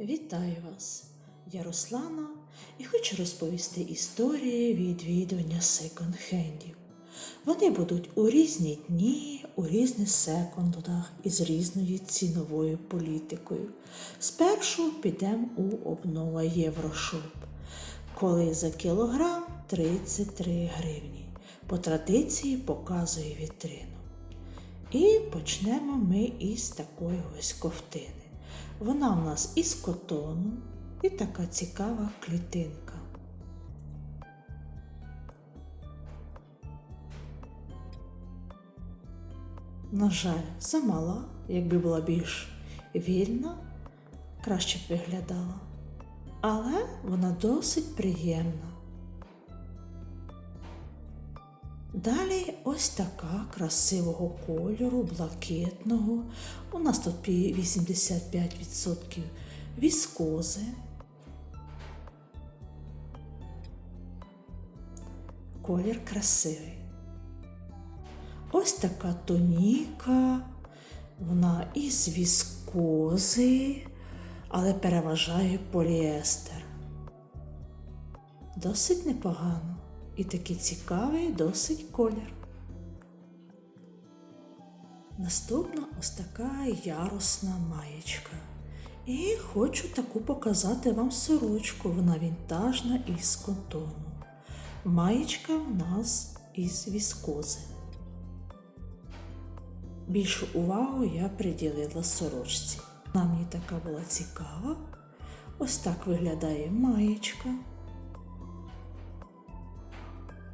Вітаю вас! Я Руслана і хочу розповісти історії відвідування секонд-хендів. Вони будуть у різні дні, у різних секондах і з різною ціновою політикою. Спершу підемо у обнова Єврошоп, коли за кілограм 33 гривні. По традиції показує вітрину. І почнемо ми із такої ось ковтини. Вона в нас із котону і така цікава клітинка. На жаль, замала, якби була більш вільна, краще б виглядала. Але вона досить приємна. Далі ось така красивого кольору, блакитного. У нас тут 85% віскози. Колір красивий. Ось така тоніка, вона із віскози, але переважає поліестер. Досить непогано. І такий цікавий досить колір. Наступна ось така ярусна маєчка. І хочу таку показати вам сорочку. Вона вінтажна із котону. Маєчка в нас із віскози. Більшу увагу я приділила сорочці. Вона мені така була цікава. Ось так виглядає маєчка.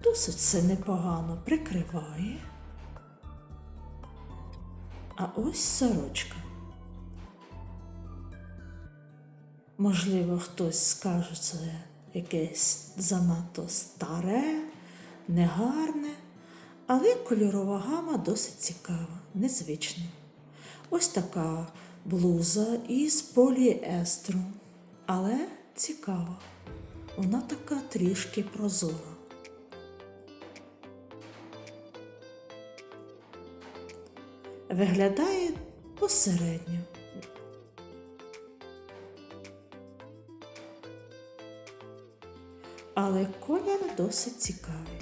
Досить все непогано прикриває. А ось сорочка. Можливо, хтось скаже, це якесь занадто старе, негарне, але кольорова гама досить цікава, незвична. Ось така блуза із поліестру, але цікава. Вона така трішки прозора. Виглядає посередньо. Але колір досить цікавий.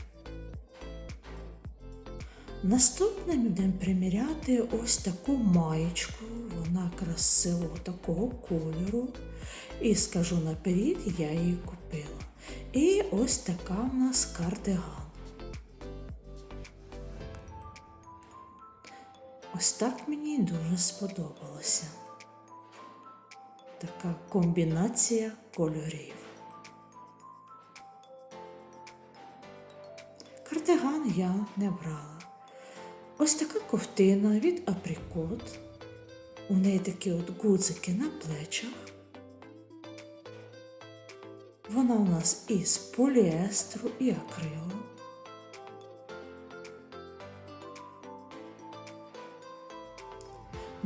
Наступне ми будемо приміряти ось таку маєчку. Вона красивого такого кольору. І скажу наперед, я її купила. І ось така в нас кардиган. Ось так мені дуже сподобалося. Така комбінація кольорів. Кардиган я не брала. Ось така ковтина від априкот. У неї такі от гудзики на плечах. Вона у нас із поліестру і акрилу.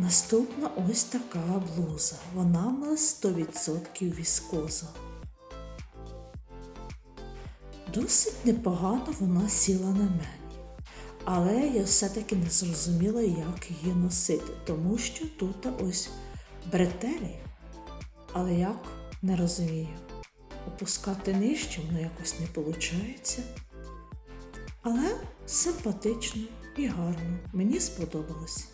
Наступна ось така блуза. Вона в нас 100% віскоза. Досить непогано вона сіла на мені. Але я все-таки не зрозуміла, як її носити, тому що тут ось бретелі. Але як не розумію. Опускати нижче воно якось не виходить. Але симпатично і гарно. Мені сподобалось.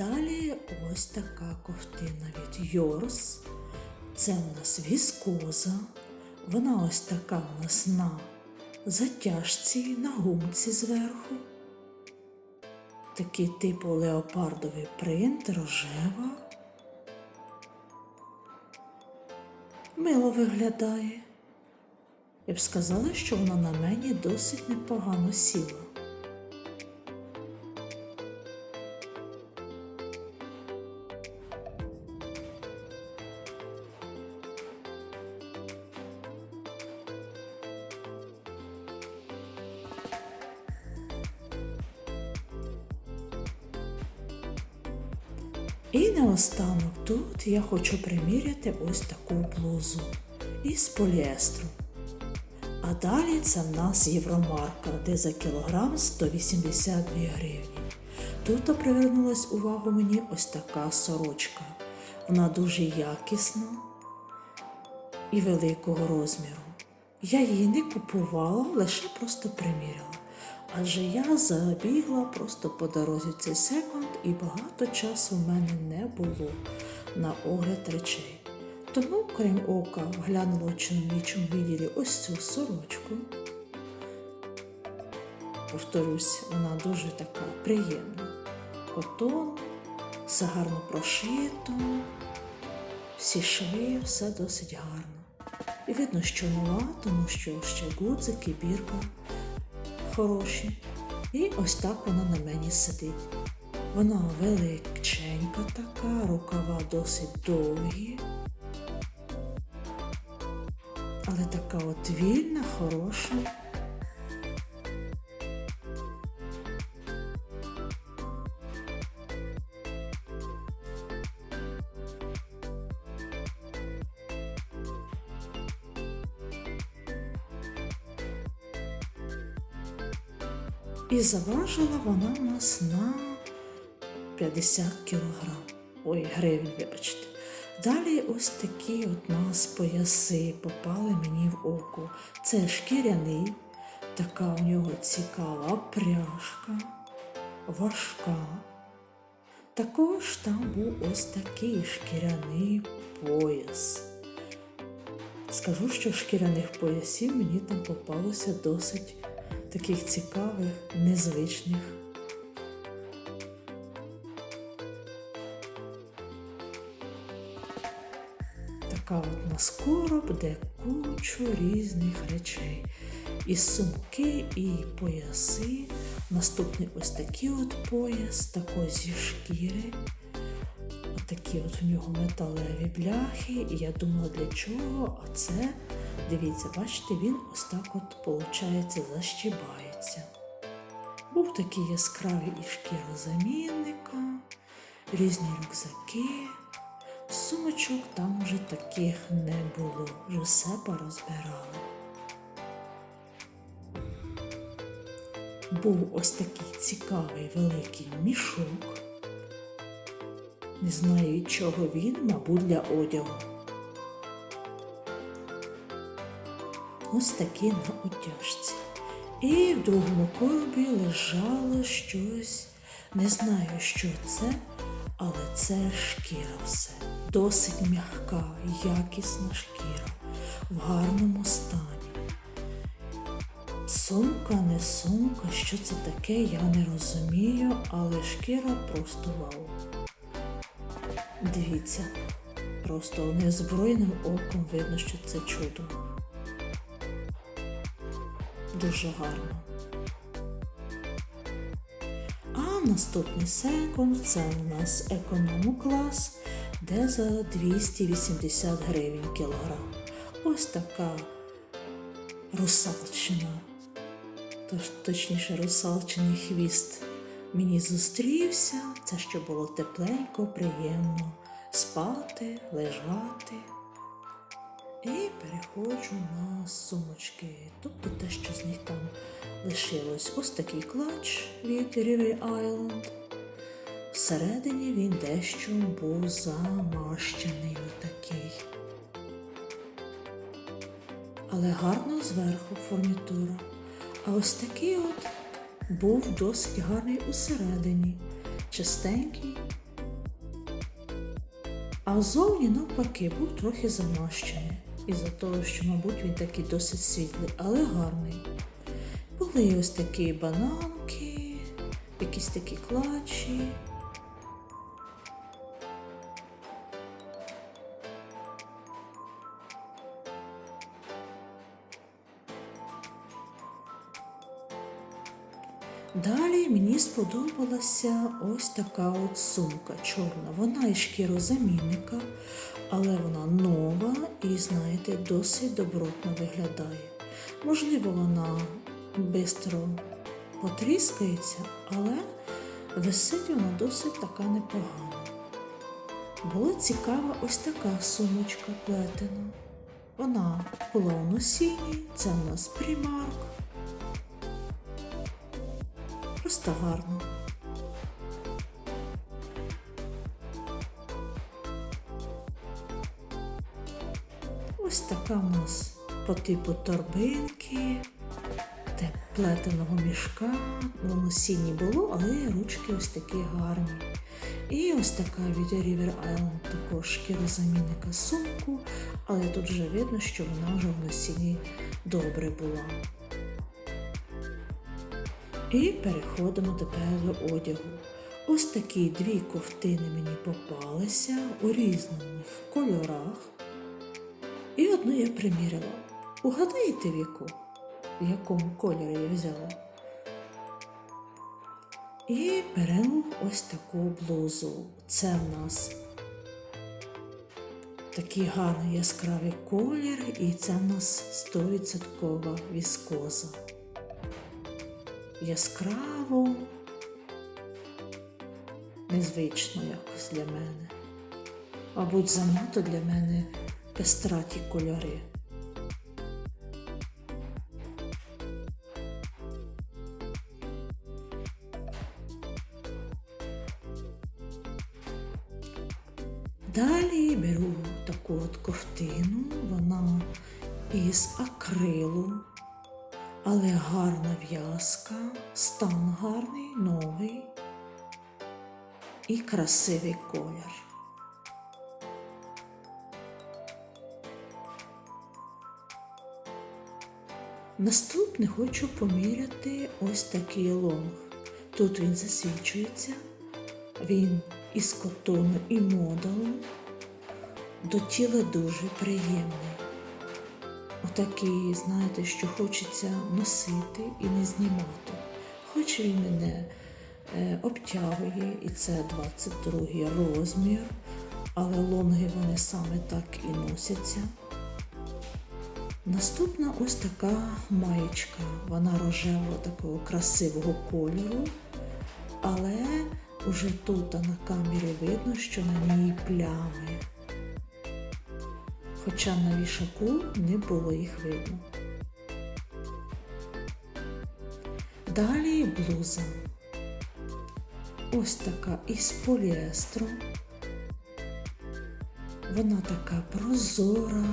Далі ось така ковтина від Йорс. Це у нас віскоза. Вона ось така у нас на затяжці, на гумці зверху. Такий типу леопардовий принт, рожева. Мило виглядає. Я б сказала, що вона на мені досить непогано сіла. Тут я хочу приміряти ось таку блузу із поліестру. А далі це в нас євромарка, де за кілограм 182 гривні. Тут привернулась увагу мені ось така сорочка. Вона дуже якісна і великого розміру. Я її не купувала, лише просто приміряла. Адже я забігла просто по дорозі цей секунд і багато часу в мене не було на огляд речей. Тому, крім ока, глянула в чоловічому відділі ось цю сорочку. Повторюсь, вона дуже така приємна. Котон, все гарно прошито, всі шви, все досить гарно. І видно, що нова, тому що ще гудзики, бірка хороші. І ось так вона на мені сидить. Вона величенька така, рукава досить довгі. Але така от вільна, хороша. І заважила вона нас на 50 кілограм. Ой, гривень, вибачте. Далі ось такі от нас пояси попали мені в око. Це шкіряний, така у нього цікава пряжка, важка. Також там був ось такий шкіряний пояс. Скажу, що шкіряних поясів мені там попалося досить таких цікавих, незвичних. На скороб, де кучу різних речей. І сумки, і пояси. Наступний ось такий от пояс, також зі шкіри. Отакі от в нього металеві бляхи. І я думала, для чого? А це, дивіться, бачите, він ось так от, виходить, защібається. Був такий яскравий і шкірозамінника, різні рюкзаки. Сумочок там вже таких не було, вже все порозбирали. Був ось такий цікавий великий мішок. Не знаю чого він, мабуть, для одягу. Ось такий на утяжці. І в другому коробі лежало щось, не знаю, що це, але це шкіра все. Досить м'яка, якісна шкіра в гарному стані. Сумка, не сумка, що це таке, я не розумію, але шкіра просто вау. Дивіться, просто незброєним оком видно, що це чудо. Дуже гарно. А наступний секунд це у нас економ клас, де за 280 гривень кілограм. Ось така русалчина. Тож, точніше, русалчиний хвіст мені зустрівся. Це що було тепленько, приємно спати, лежати. І переходжу на сумочки. Тобто те, що з них там лишилось. Ось такий клач від River Island. Всередині він дещо був замащений отакий. Але гарно зверху фурнітура. А ось такий от був досить гарний усередині, чистенький. А зовні навпаки був трохи замащений. Із-за того, що, мабуть, він такий досить світлий, але гарний. Були ось такі бананки, якісь такі клачі. Далі мені сподобалася ось така от сумка чорна. Вона із шкірозамінника, але вона нова і, знаєте, досить добротно виглядає. Можливо, вона швидко потріскається, але висить вона досить така непогана. Була цікава ось така сумочка плетена. Вона була у носінні, це у нас примарк. Просто гарно. Ось така у нас по типу торбинки, те плетеного мішка. У носінні було, але ручки ось такі гарні. І ось така від River Island також шкірозамінника сумку, але тут вже видно, що вона вже в носінні добре була. І переходимо тепер до одягу. Ось такі дві ковтини мені попалися у різних кольорах. І одну я приміряла. Угадаєте віку, в якому кольорі я взяла? І беремо ось таку блузу. Це в нас такий гарний яскравий колір, і це в нас 100% віскоза. Яскраво, незвично якось для мене. Мабуть, занадто для мене пестраті кольори. Красивий колір. Наступне хочу поміряти ось такий лонг. Тут він засвічується, він із котону і модалу. До тіла дуже приємний. Отакий, знаєте, що хочеться носити і не знімати. Хоч він мене обтягує, і це 22 розмір, але лонги вони саме так і носяться. Наступна ось така маєчка. Вона рожевого такого красивого кольору, але уже тут на камері видно, що на ній плями. Хоча на вішаку не було їх видно. Далі блуза. Ось така із поліестру. Вона така прозора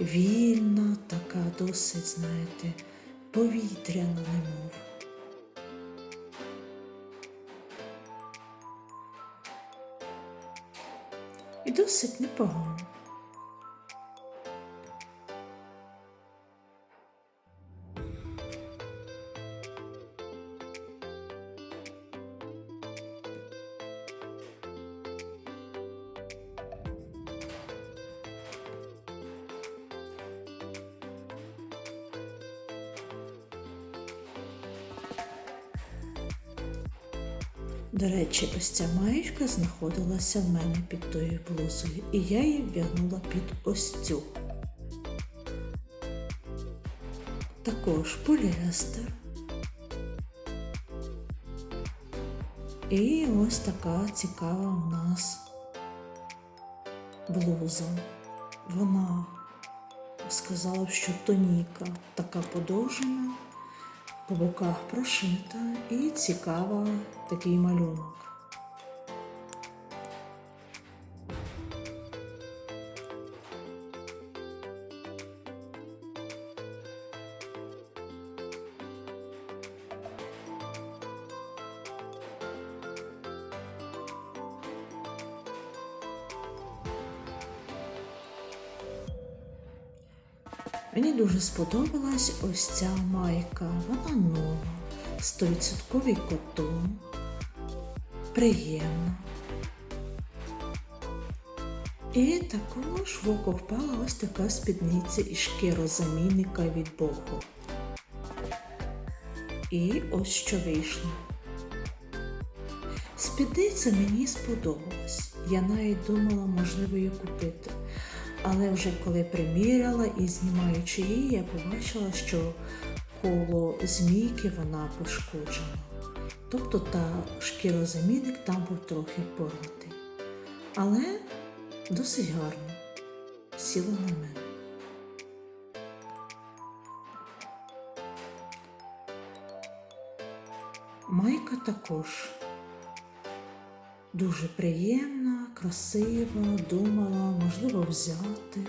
вільна, така досить, знаєте, повітряна немов. І досить непогано. До речі, ось ця маєчка знаходилася в мене під тою блузою, і я її вдягнула під ось цю. Також поліестер. І ось така цікава у нас блуза. Вона сказала, що тоніка така подовжена по боках прошита і цікава такий малюнок. Сподобалась ось ця майка. Вона нова, 100% котон, приємна. І також в око впала ось така спідниця із шкірозамінника від Боху. І ось що вийшло. Спідниця мені сподобалась. Я навіть думала, можливо, її купити. Але вже коли приміряла і знімаючи її, я побачила, що коло змійки вона пошкоджена. Тобто та шкірозамінник там був трохи поротий. Але досить гарно сіла на мене. Майка також дуже приємна красива, думала, можливо, взяти.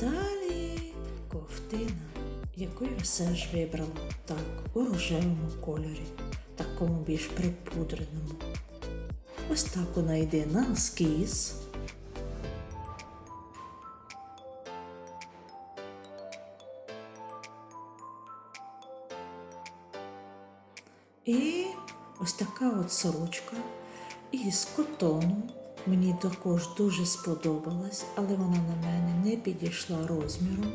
Далі ковтина, яку я все ж вибрала так, у рожевому кольорі, такому більш припудреному. Ось так вона йде на скіз. І ось така от сорочка із котону. Мені також дуже сподобалась, але вона на мене не підійшла розміром,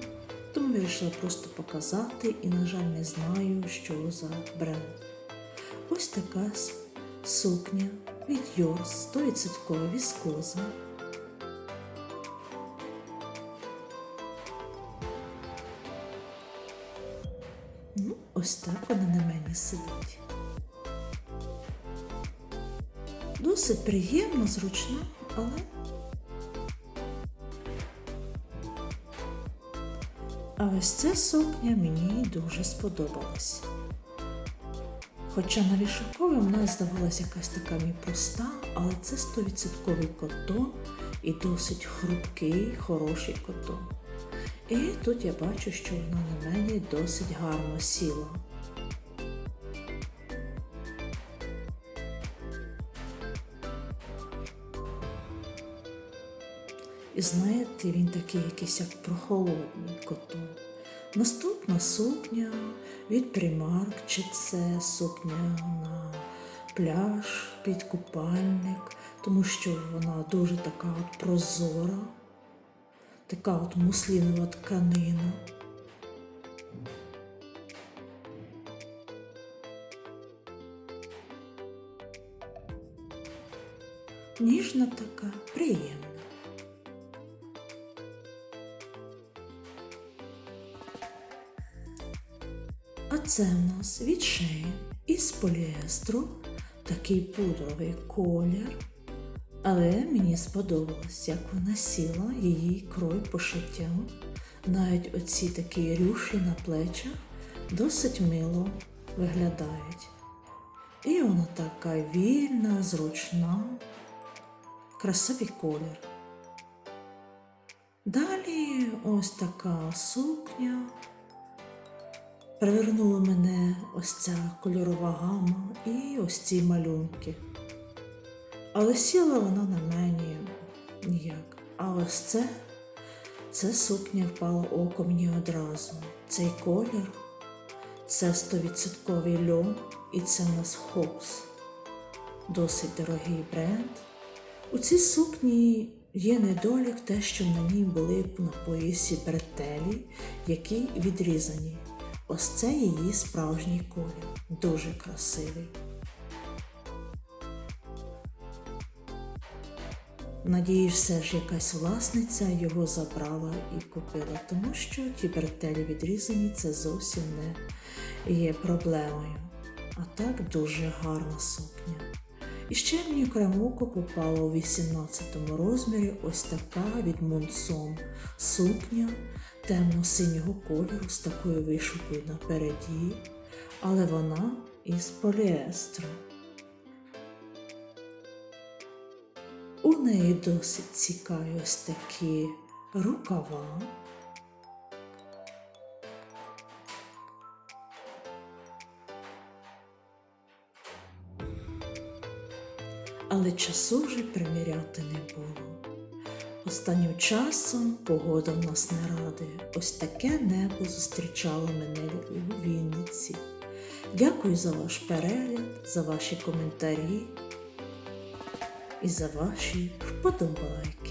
тому вирішила просто показати і, на жаль, не знаю, що за бренд. Ось така сукня від Йорс 100% віскоза. Ну, ось так вона на мені сидить. Досить приємно, зручно, але а ось ця сукня мені дуже сподобалась. Хоча на вішакові вона здавалася якась така мені але це 100% котон і досить хрупкий, хороший котон. І тут я бачу, що вона на мені досить гарно сіла. І знаєте, він такий якийсь як прохолодний котон. Наступна сукня від Primark, чи це сукня на пляж, під купальник, тому що вона дуже така от прозора, така от муслінова тканина. Ніжна така, приємна. Це в нас від шеї із поліестру, такий пудровий колір. Але мені сподобалось, як вона сіла, її крой пошиття. Навіть оці такі рюші на плечах досить мило виглядають. І вона така вільна, зручна, красивий колір. Далі ось така сукня. Привернула мене ось ця кольорова гама і ось ці малюнки. Але сіла вона на мені ніяк. А ось це, це сукня впала око мені одразу. Цей колір, це 100% льон і це в нас Хокс. Досить дорогий бренд. У цій сукні є недолік те, що на ній були на поясі бретелі, які відрізані. Ось це її справжній колір. Дуже красивий. Надіюсь, все ж якась власниця його забрала і купила, тому що ті бретелі відрізані це зовсім не є проблемою. А так дуже гарна сукня. І ще мені окремо око попала у 18 розмірі ось така від Монсом сукня темно-синього кольору з такою вишукою напереді, але вона із поліестру. У неї досить цікаві ось такі рукава. Але часу вже приміряти не було. Останнім часом погода в нас не радує. Ось таке небо зустрічало мене у Вінниці. Дякую за ваш перегляд, за ваші коментарі і за ваші вподобайки.